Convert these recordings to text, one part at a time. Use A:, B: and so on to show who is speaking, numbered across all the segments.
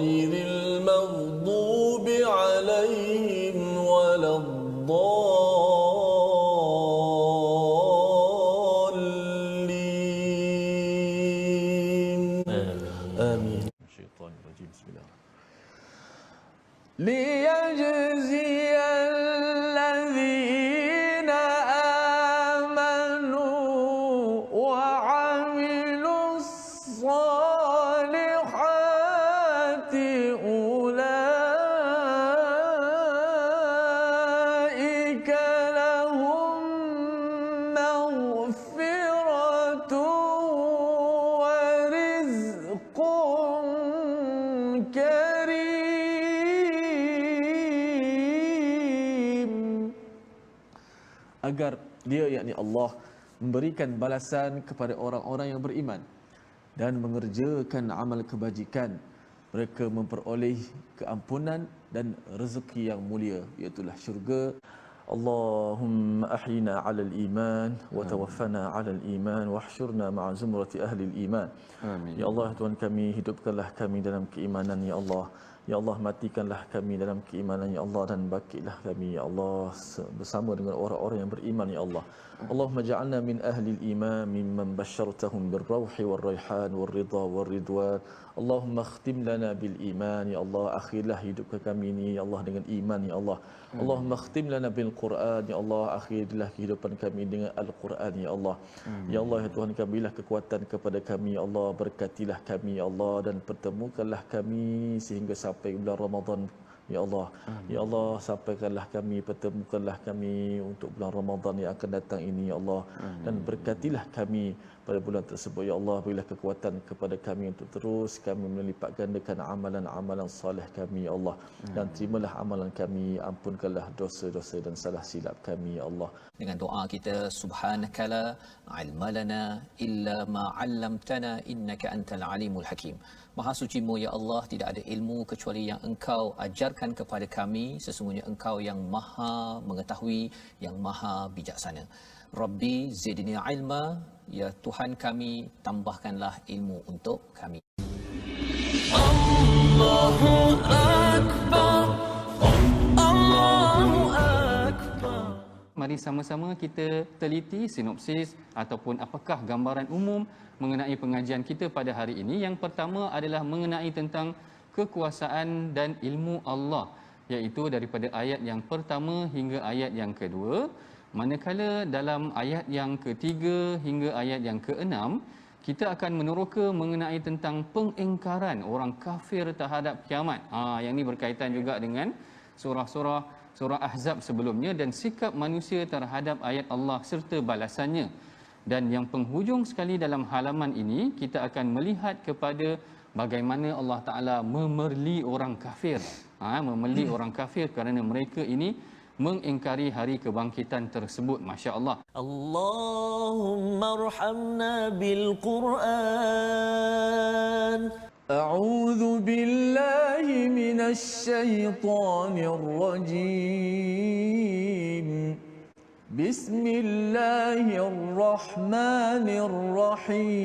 A: غير
B: agar dia yakni Allah memberikan balasan kepada orang-orang yang beriman dan mengerjakan amal kebajikan mereka memperoleh keampunan dan rezeki yang mulia iaitu syurga اللهم أحينا على الإيمان وتوفنا على الإيمان واحشرنا مع زمرة أهل الإيمان
C: Amin.
B: Ya Allah Tuhan kami hidupkanlah kami dalam keimanan Ya Allah Ya Allah matikanlah kami dalam keimanan Ya Allah dan bakilah kami Ya Allah bersama dengan orang-orang yang beriman Ya Allah. Allahumma ja'alna min ahli al-iman mimman basyartahum birrawhi wal-rayhan wal-ridha wal-ridwan Allahumma khtim lana bil iman Ya Allah akhirlah hidup kami ini Ya Allah dengan iman Ya Allah. Allahumma khtim lana bil Quran Ya Allah akhirlah kehidupan kami dengan Al-Quran Ya Allah. Ya Allah ya Tuhan kami berilah kekuatan kepada kami Ya Allah berkatilah kami Ya Allah dan pertemukanlah kami sehingga sampai bulan Ramadan. Ya Allah. Ya Allah sampaikanlah kami pertemukanlah kami untuk bulan Ramadan yang akan datang ini Ya Allah. Dan berkatilah kami pada bulan tersebut Ya Allah. Berilah kekuatan kepada kami untuk terus kami melipat gandakan amalan-amalan soleh kami Ya Allah. Dan terimalah amalan kami ampunkanlah dosa-dosa dan salah silap kami Ya Allah.
D: Dengan doa kita subhanakala ilmalana illa ma 'allamtana innaka antal alimul hakim maha sucimu ya Allah tidak ada ilmu kecuali yang engkau ajarkan kepada kami. Sesungguhnya engkau yang maha mengetahui yang maha bijaksana. Rabbi zidni ilma. Ya tuhan kami tambahkanlah ilmu untuk kami
C: Mari sama-sama kita teliti sinopsis ataupun apakah gambaran umum mengenai pengajian kita pada hari ini. Yang pertama adalah mengenai tentang kekuasaan dan ilmu Allah iaitu daripada ayat yang pertama hingga ayat yang kedua. Manakala dalam ayat yang ketiga hingga ayat yang keenam kita akan meneroka mengenai tentang pengingkaran orang kafir terhadap kiamat. Ha, yang ini berkaitan juga dengan surah-surah surah Ahzab sebelumnya dan sikap manusia terhadap ayat Allah serta balasannya. Dan yang penghujung sekali dalam halaman ini, kita akan melihat kepada bagaimana Allah Ta'ala memerli orang kafir. Ha, memerli hmm. orang kafir kerana mereka ini mengingkari hari kebangkitan tersebut. Masya
A: Allah. Allahumma arhamna bil Qur'an. أعوذ بالله من الشيطان الرجيم. بسم الله الرحمن الرحيم.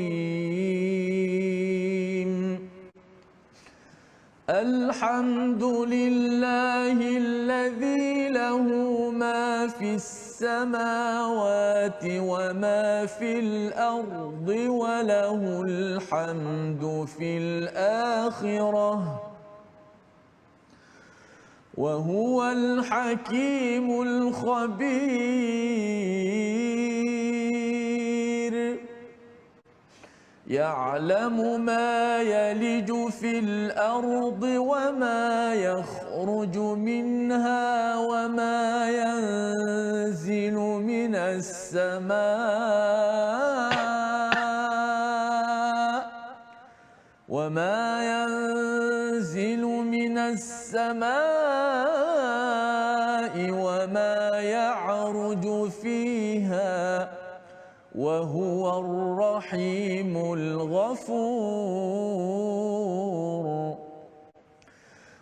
A: الحمد لله الذي له ما في السماء السماوات وما في الأرض وله الحمد في الآخرة وهو الحكيم الخبير. يعلم ما يلج في الأرض وما يخرج منها وما ينزل من السماء وما ينزل من السماء وهو الرحيم الغفور.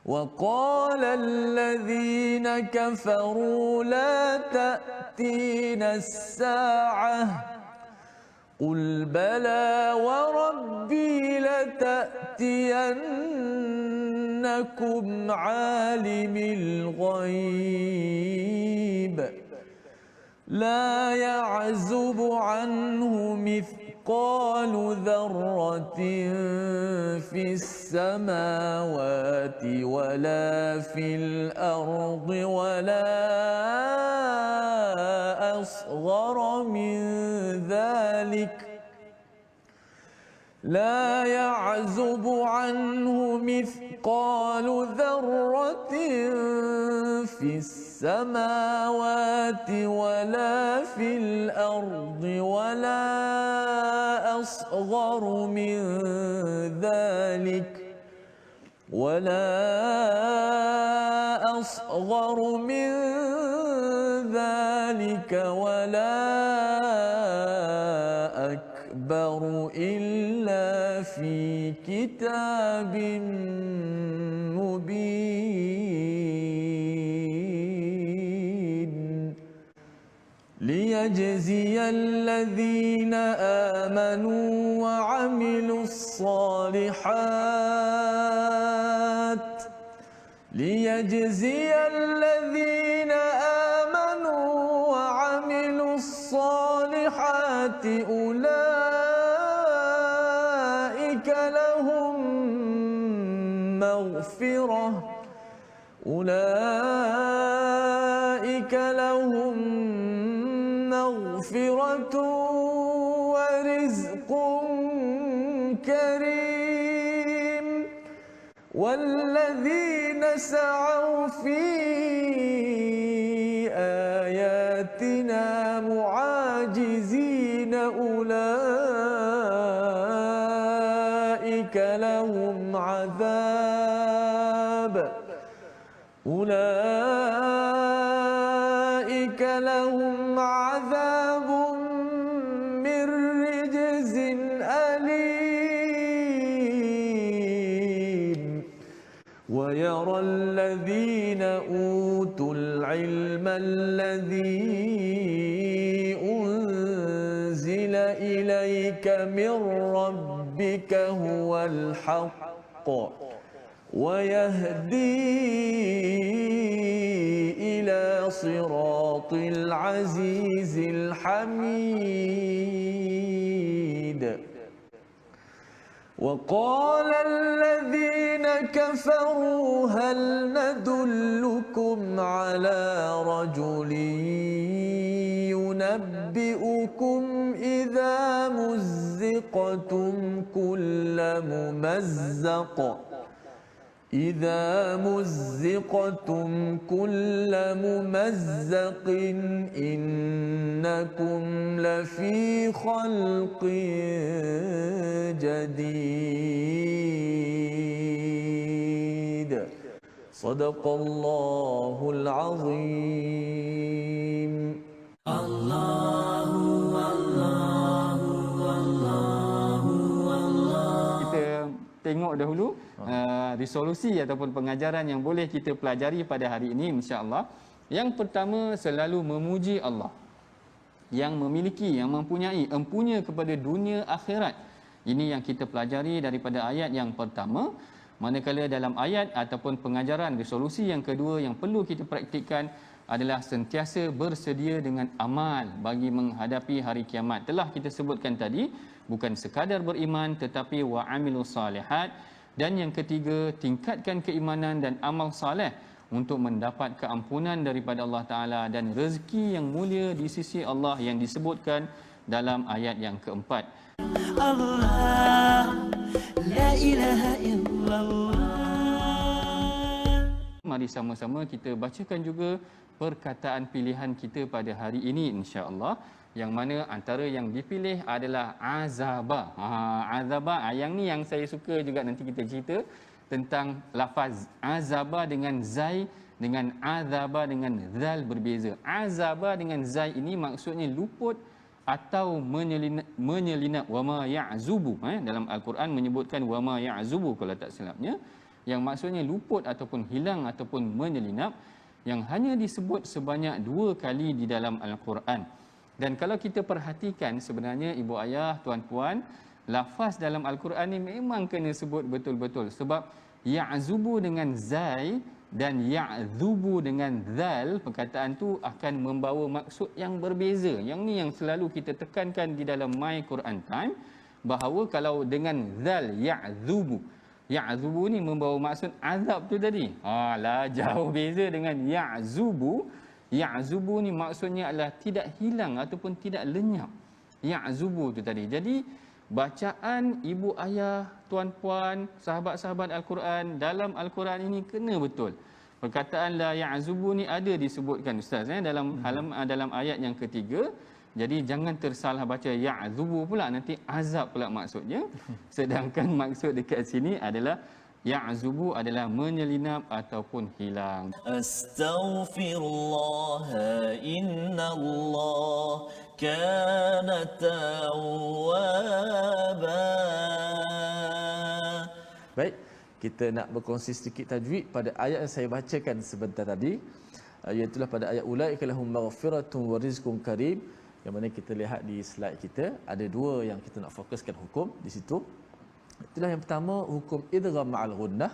A: وقال الذين كفروا لا تأتينا الساعة. قل بلى وربي لتأتينكم عالم الغيب. لا يعزب عنه مثقال ذرة في السماوات ولا في الأرض ولا أصغر من ذلك. لا يعزب عنه مثقال ذرة في السماوات ولا في الأرض ولا أصغر من ذلك ولا أصغر من ذلك ولا أكبر إلا في كتاب ليجزي الذين آمنوا وعملوا الصالحات. ليجزي الذين آمنوا وعملوا الصالحات. أولئك لهم مغفرة. أولئك ورزق كريم والذين سعوا في ويرى الذين أوتوا العلم الذي أنزل إليك من ربك هو الحق ويهدي إلى صراط العزيز الحميد. وقال الذين كفروا هل ندلكم على رجل ينبئكم إذا مزقتم كل ممزق؟ إذا مزقتم كل ممزق إنكم لفي خلق جديد صدق الله العظيم
C: kita tengok dahulu uh, resolusi ataupun pengajaran yang boleh kita pelajari pada hari ini insya-Allah. Yang pertama selalu memuji Allah yang memiliki yang mempunyai empunya kepada dunia akhirat. Ini yang kita pelajari daripada ayat yang pertama. Manakala dalam ayat ataupun pengajaran resolusi yang kedua yang perlu kita praktikkan adalah sentiasa bersedia dengan amal bagi menghadapi hari kiamat. Telah kita sebutkan tadi, bukan sekadar beriman tetapi wa amilus salihat dan yang ketiga tingkatkan keimanan dan amal saleh untuk mendapat keampunan daripada Allah Taala dan rezeki yang mulia di sisi Allah yang disebutkan dalam ayat yang keempat.
E: Allah La ilaha illallah
C: Mari sama-sama kita bacakan juga perkataan pilihan kita pada hari ini insya-Allah yang mana antara yang dipilih adalah azaba. Ha azaba ah, yang ni yang saya suka juga nanti kita cerita tentang lafaz azaba dengan zai dengan azaba dengan zal berbeza. Azaba dengan zai ini maksudnya luput atau menyelinap, menyelinap wama ya'zubu eh dalam al-Quran menyebutkan wama ya'zubu kalau tak silapnya yang maksudnya luput ataupun hilang ataupun menyelinap yang hanya disebut sebanyak dua kali di dalam al-Quran. Dan kalau kita perhatikan sebenarnya ibu ayah, tuan-puan, lafaz dalam al-Quran ni memang kena sebut betul-betul sebab ya'zubu dengan zai dan ya'zubu dengan zal perkataan tu akan membawa maksud yang berbeza. Yang ni yang selalu kita tekankan di dalam My Quran Time bahawa kalau dengan zal ya'zubu Ya'zubu ni membawa maksud azab tu tadi. Ha lah jauh beza dengan ya'zubu. Ya'zubu ni maksudnya adalah tidak hilang ataupun tidak lenyap. Ya'zubu tu tadi. Jadi bacaan ibu ayah, tuan-puan, sahabat-sahabat Al-Quran dalam Al-Quran ini kena betul. Perkataan la ya'zubu ni ada disebutkan ustaz eh dalam alam dalam ayat yang ketiga jadi jangan tersalah baca ya'zubu pula nanti azab pula maksudnya. Sedangkan maksud dekat sini adalah ya'zubu adalah menyelinap ataupun hilang.
E: Astaghfirullah innallah kana tawwaba
A: Baik, kita nak berkongsi sedikit tajwid pada ayat yang saya bacakan sebentar tadi. Iaitu pada ayat ulaika lahum maghfiratun wa rizqun karim. Yang mana kita lihat di slide kita ada dua yang kita nak fokuskan hukum di situ. Itulah yang pertama hukum idgham ma'al ghunnah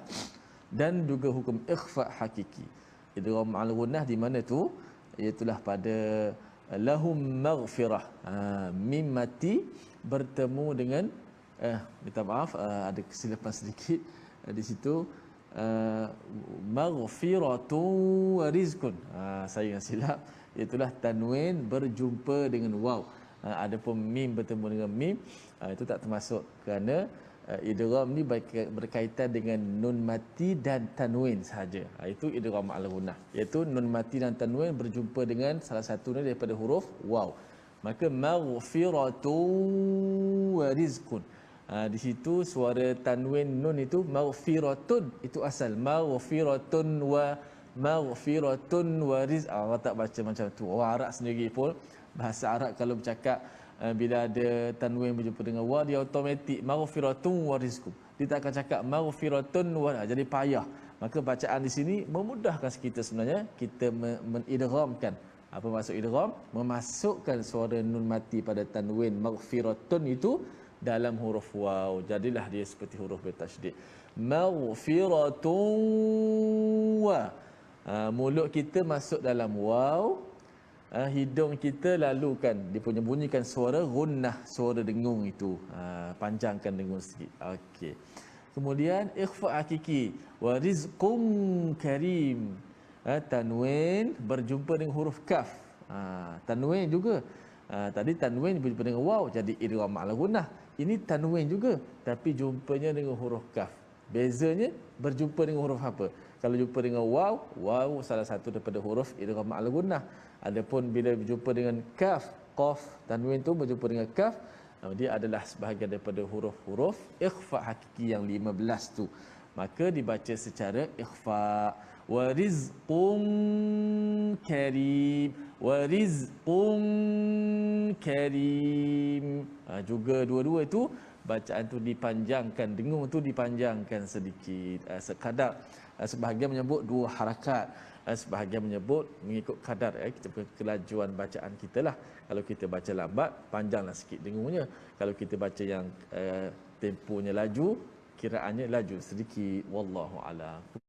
A: dan juga hukum ikhfa hakiki. Idgham ma'al ghunnah di mana tu? Iaitulah pada lahum maghfirah. Ha, mim mati bertemu dengan eh minta maaf uh, ada kesilapan sedikit uh, di situ uh, maghfiratu wa rizqun. Uh, saya yang silap itulah tanwin berjumpa dengan waw. Ha, adapun mim bertemu dengan mim ha, itu tak termasuk kerana uh, idgham ni berkaitan dengan nun mati dan tanwin sahaja. Ha, itu idgham al gunnah iaitu nun mati dan tanwin berjumpa dengan salah satu daripada huruf waw. Maka maghfiratu wa rizqun. Ha, di situ suara tanwin nun itu maghfiratun. Itu asal. Maghfiratun wa maghfiratun wa rizq. Allah tak baca macam tu. Orang Arab sendiri pun bahasa Arab kalau bercakap bila ada tanwin berjumpa dengan wa dia automatik maghfiratun wa rizq dia tak akan cakap maghfiratun wa ah, jadi payah. Maka bacaan di sini memudahkan kita sebenarnya kita menidghamkan apa maksud idgham? Memasukkan suara nun mati pada tanwin maghfiratun itu dalam huruf waw. Jadilah dia seperti huruf bertasydid. Maghfiratun wa. Ha, mulut kita masuk dalam waw ha, hidung kita lalukan. Dia punya bunyikan suara gunnah suara dengung itu. Ha, panjangkan dengung sikit. Okey. Kemudian ikhfa hakiki. Wa rizqum karim. Ha, tanwin berjumpa dengan huruf kaf. Ha, tanwin juga. Ha, tadi tanwin berjumpa dengan waw jadi idgham ala gunnah. Ini tanwin juga tapi jumpanya dengan huruf kaf. Bezanya berjumpa dengan huruf apa kalau jumpa dengan waw waw salah satu daripada huruf idgham ma'al gunnah. Adapun bila berjumpa dengan kaf qaf tanwin tu berjumpa dengan kaf dia adalah sebahagian daripada huruf-huruf ikhfa hakiki yang 15 tu. Maka dibaca secara ikhfa. Wa rizqun karim. Wa rizqun karim. Ha, juga dua-dua itu bacaan tu dipanjangkan dengung tu dipanjangkan sedikit. Uh, sekadar sebahagian menyebut dua harakat. Uh, sebahagian menyebut mengikut kadar eh, kita kelajuan bacaan kita lah. Kalau kita baca lambat panjanglah sikit dengungnya kalau kita baca yang uh, temponya laju kiraannya laju sedikit. Wallahu alam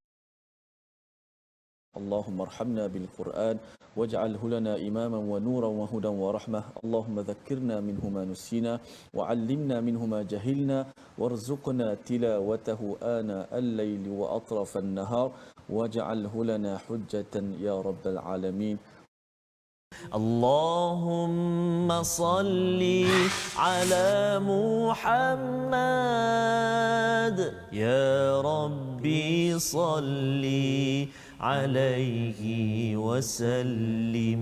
A: اللهم ارحمنا بالقرآن واجعله لنا إماما ونورا وهدى ورحمة. اللهم ذكرنا منه ما نسينا وعلمنا منه ما جهلنا. وارزقنا تلاوته آناء الليل وأطراف النهار. واجعله لنا حجة يا رب العالمين.
E: اللهم صل على محمد. يا ربي صل عليه وسلم.